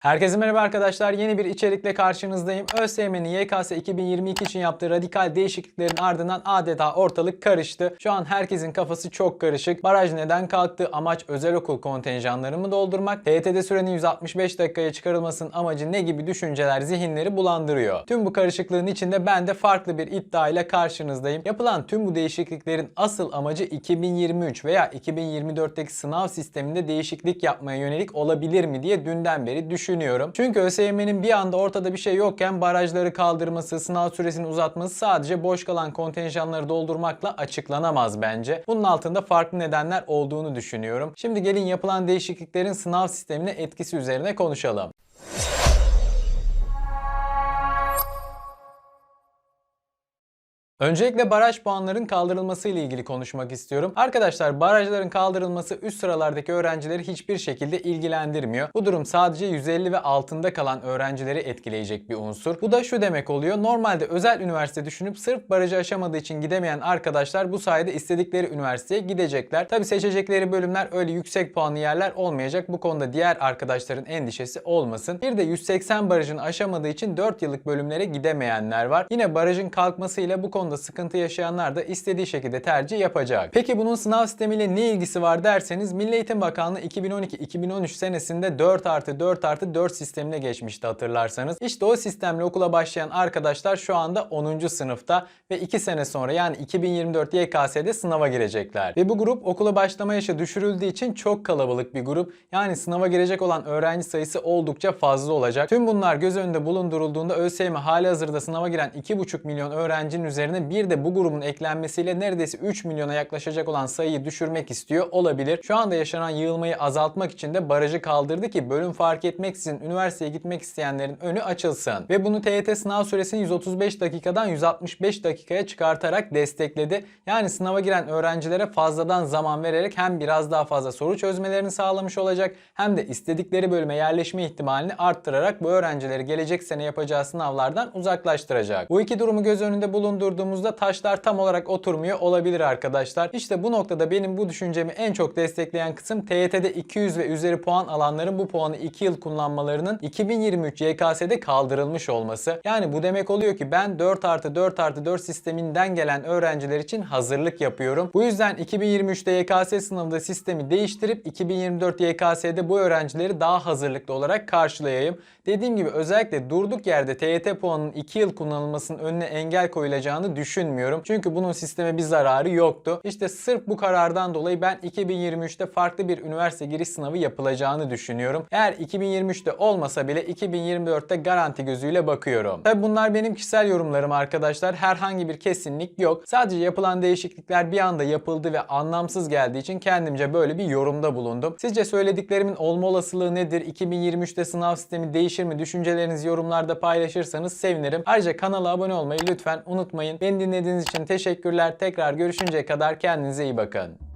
Herkese merhaba arkadaşlar. Yeni bir içerikle karşınızdayım. ÖSYM'nin YKS 2022 için yaptığı radikal değişikliklerin ardından adeta ortalık karıştı. Şu an herkesin kafası çok karışık. Baraj neden kalktı? Amaç özel okul kontenjanlarını mı doldurmak? TYT'de sürenin 165 dakikaya çıkarılmasının amacı ne gibi düşünceler zihinleri bulandırıyor. Tüm bu karışıklığın içinde ben de farklı bir iddia ile karşınızdayım. Yapılan tüm bu değişikliklerin asıl amacı 2023 veya 2024'teki sınav sisteminde değişiklik yapmaya yönelik olabilir mi diye dünden beri düşünüyorum. Çünkü ÖSYM'nin bir anda ortada bir şey yokken barajları kaldırması, sınav süresini uzatması sadece boş kalan kontenjanları doldurmakla açıklanamaz bence. Bunun altında farklı nedenler olduğunu düşünüyorum. Şimdi gelin yapılan değişikliklerin sınav sistemine etkisi üzerine konuşalım. Öncelikle baraj puanların kaldırılması ile ilgili konuşmak istiyorum. Arkadaşlar barajların kaldırılması üst sıralardaki öğrencileri hiçbir şekilde ilgilendirmiyor. Bu durum sadece 150 ve altında kalan öğrencileri etkileyecek bir unsur. Bu da şu demek oluyor. Normalde özel üniversite düşünüp sırf barajı aşamadığı için gidemeyen arkadaşlar bu sayede istedikleri üniversiteye gidecekler. Tabi seçecekleri bölümler öyle yüksek puanlı yerler olmayacak. Bu konuda diğer arkadaşların endişesi olmasın. Bir de 180 barajını aşamadığı için 4 yıllık bölümlere gidemeyenler var. Yine barajın kalkmasıyla bu konuda sıkıntı yaşayanlar da istediği şekilde tercih yapacak. Peki bunun sınav sistemiyle ne ilgisi var derseniz Milli Eğitim Bakanlığı 2012-2013 senesinde 4 artı 4 artı 4 sistemine geçmişti hatırlarsanız. İşte o sistemle okula başlayan arkadaşlar şu anda 10. sınıfta ve 2 sene sonra yani 2024 YKS'de sınava girecekler. Ve bu grup okula başlama yaşı düşürüldüğü için çok kalabalık bir grup. Yani sınava girecek olan öğrenci sayısı oldukça fazla olacak. Tüm bunlar göz önünde bulundurulduğunda ÖSYM hali hazırda sınava giren 2,5 milyon öğrencinin üzerine bir de bu grubun eklenmesiyle neredeyse 3 milyona yaklaşacak olan sayıyı düşürmek istiyor olabilir. Şu anda yaşanan yığılmayı azaltmak için de barajı kaldırdı ki bölüm fark etmeksizin üniversiteye gitmek isteyenlerin önü açılsın. Ve bunu TYT sınav süresini 135 dakikadan 165 dakikaya çıkartarak destekledi. Yani sınava giren öğrencilere fazladan zaman vererek hem biraz daha fazla soru çözmelerini sağlamış olacak hem de istedikleri bölüme yerleşme ihtimalini arttırarak bu öğrencileri gelecek sene yapacağı sınavlardan uzaklaştıracak. Bu iki durumu göz önünde bulundurduğumuzda taşlar tam olarak oturmuyor olabilir arkadaşlar. İşte bu noktada benim bu düşüncemi en çok destekleyen kısım TYT'de 200 ve üzeri puan alanların bu puanı 2 yıl kullanmalarının 2023 YKS'de kaldırılmış olması. Yani bu demek oluyor ki ben 4 artı 4 artı 4 sisteminden gelen öğrenciler için hazırlık yapıyorum. Bu yüzden 2023'te YKS sınavında sistemi değiştirip 2024 YKS'de bu öğrencileri daha hazırlıklı olarak karşılayayım. Dediğim gibi özellikle durduk yerde TYT puanının 2 yıl kullanılmasının önüne engel koyulacağını düşünmüyorum. Çünkü bunun sisteme bir zararı yoktu. İşte sırf bu karardan dolayı ben 2023'te farklı bir üniversite giriş sınavı yapılacağını düşünüyorum. Eğer 2023'te olmasa bile 2024'te garanti gözüyle bakıyorum. Tabi bunlar benim kişisel yorumlarım arkadaşlar. Herhangi bir kesinlik yok. Sadece yapılan değişiklikler bir anda yapıldı ve anlamsız geldiği için kendimce böyle bir yorumda bulundum. Sizce söylediklerimin olma olasılığı nedir? 2023'te sınav sistemi değişir mi? Düşüncelerinizi yorumlarda paylaşırsanız sevinirim. Ayrıca kanala abone olmayı lütfen unutmayın. Beni dinlediğiniz için teşekkürler. Tekrar görüşünceye kadar kendinize iyi bakın.